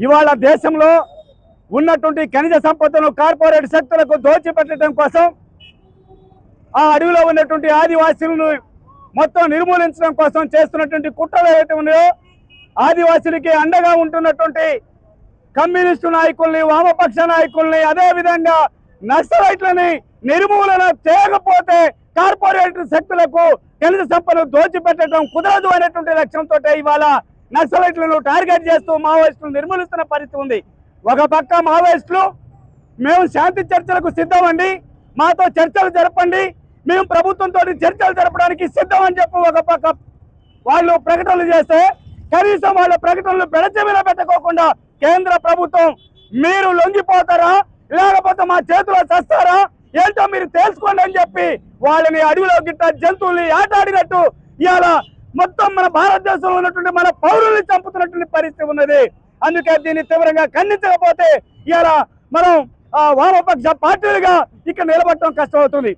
ఇవాళ దేశంలో ఉన్నటువంటి ఖనిజ సంపదను కార్పొరేట్ శక్తులకు దోచిపెట్టడం కోసం ఆ అడవిలో ఉన్నటువంటి ఆదివాసీలను మొత్తం నిర్మూలించడం కోసం చేస్తున్నటువంటి కుట్రలు ఏవైతే ఉన్నాయో ఆదివాసులకి అండగా ఉంటున్నటువంటి కమ్యూనిస్టు నాయకుల్ని వామపక్ష నాయకుల్ని అదేవిధంగా నక్సలైట్లని నిర్మూలన చేయకపోతే కార్పొరేట్ శక్తులకు ఖనిజ సంపదను దోచిపెట్టడం కుదరదు అనేటువంటి లక్ష్యంతో ఇవాళ నక్సలైట్లను టార్గెట్ చేస్తూ మావోయిస్టులు నిర్మూలిస్తున్న పరిస్థితి ఉంది. ఒక పక్క మావోయిస్టులు మేము శాంతి చర్చలకు సిద్ధమండి మాతో చర్చలు జరపండి మేము ప్రభుత్వంతో చర్చలు జరపడానికి సిద్ధం అని చెప్పి ఒక పక్క వాళ్ళు ప్రకటనలు చేస్తే కనీసం వాళ్ళ ప్రకటనలు పెడచెవిన పెట్టకోకుండా కేంద్ర ప్రభుత్వం మీరు లొంగిపోతారా లేకపోతే మా చేతిలో చస్తారా ఏంటో మీరు తెలుసుకోండి అని చెప్పి వాళ్ళని అడవిలో గిట్ట జంతువుల్ని ఆటాడినట్టు ఇలా మొత్తం మన భారతదేశంలో ఉన్నటువంటి మన పౌరుల్ని చంపుతున్నటువంటి పరిస్థితి ఉన్నది. అందుకే దీన్ని తీవ్రంగా ఖండించకపోతే ఇలా మనం ఆ, వామపక్ష పార్టీలుగా ఇక్కడ నిలబడటం కష్టమవుతుంది.